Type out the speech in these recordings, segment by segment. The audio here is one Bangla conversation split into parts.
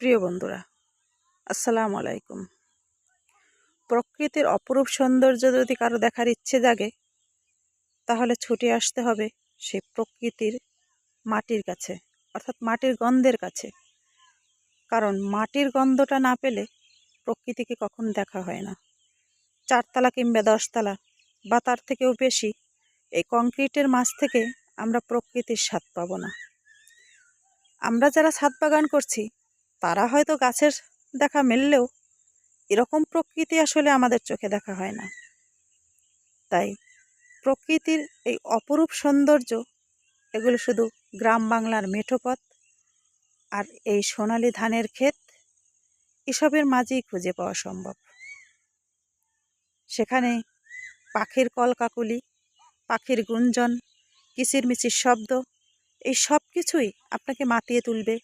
প্রিয় বন্ধুরা, আসসালামু আলাইকুম। প্রকৃতির অপরূপ সৌন্দর্য যদি কারও দেখার ইচ্ছে জাগে, তাহলে ছুটে আসতে হবে সেই প্রকৃতির মাটির কাছে, অর্থাৎ মাটির গন্ধের কাছে। কারণ মাটির গন্ধটা না পেলে প্রকৃতিকে কখন দেখা হয় না। চারতলা কিংবা দশতলা, বা তার থেকেও বেশি, এই কংক্রিটের মাছ থেকে আমরা প্রকৃতির স্বাদ পাবো না। আমরা যারা ছাদ বাগান করছি তারা হয়তো গাছের দেখা মিললেও এরকম প্রকৃতি আসলে আমাদের চোখে দেখা হয় না। তাই প্রকৃতির এই অপরূপ সৌন্দর্য, এগুলো শুধু গ্রাম বাংলার মেঠোপথ আর এই সোনালি ধানের ক্ষেত, এসবের মাঝেই খুঁজে পাওয়া সম্ভব। সেখানে পাখির কলকাকুলি, পাখির গুঞ্জন, কিচিরমিচির শব্দ, এই সব কিছুই আপনাকে মাতিয়ে তুলবে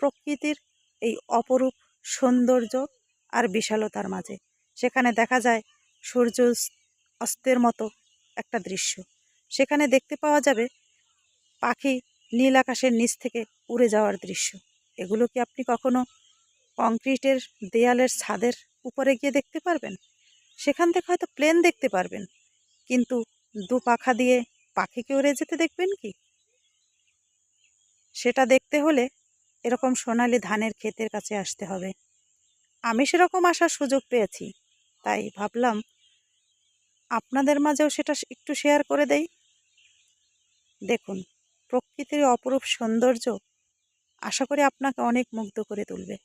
প্রকৃতির এই অপরূপ সৌন্দর্য আর বিশালতার মাঝে। সেখানে দেখা যায় সূর্য অস্তের মতো একটা দৃশ্য। সেখানে দেখতে পাওয়া যাবে পাখি নীল আকাশের নিচ থেকে উড়ে যাওয়ার দৃশ্য। এগুলো কি আপনি কখনো কংক্রিটের দেয়ালের ছাদের উপরে গিয়ে দেখতে পারবেন? সেখান থেকে হয়তো প্লেন দেখতে পারবেন, কিন্তু দু পাখা দিয়ে পাখিকে উড়ে যেতে দেখবেন কি? সেটা দেখতে হলে এরকম সোনালি ধানের ক্ষেতের কাছে আসতে হবে। আমি সেরকম আসার সুযোগ পেয়েছি, তাই ভাবলাম আপনাদের মাঝেও সেটা একটু শেয়ার করে দেই। দেখুন, প্রকৃতির অপরূপ সৌন্দর্য আশা করি আপনাকে অনেক মুগ্ধ করে তুলবে।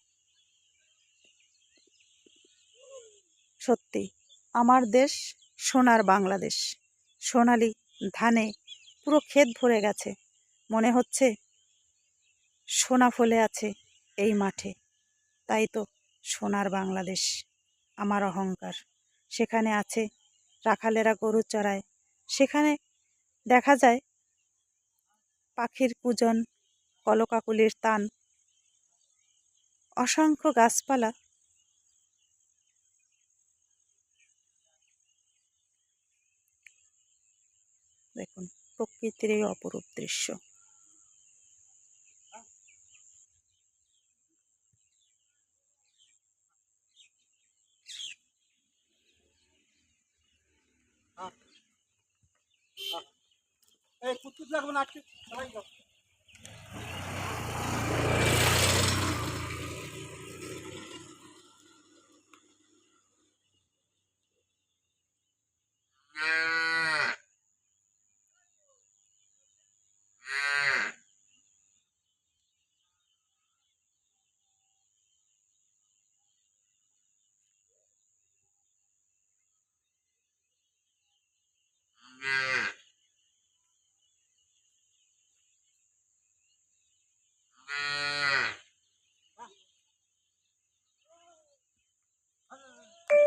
সত্যি, আমার দেশ সোনার বাংলাদেশ। সোনালি ধানে পুরো ক্ষেত ভরে গেছে। মনে হচ্ছে সোনা ফলে আছে এই মাঠে। তাই তো সোনার বাংলাদেশ, আমার অহংকার। সেখানে আছে রাখালেরা গরু চড়ায়। সেখানে দেখা যায় পাখির পূজন কলকাকুলির তান, অসংখ্য গাছপালা। দেখুন, প্রকৃতির এই অপরূপ দৃশ্য। এই কুত্তুত লাগবে না আটকে সবাই যাও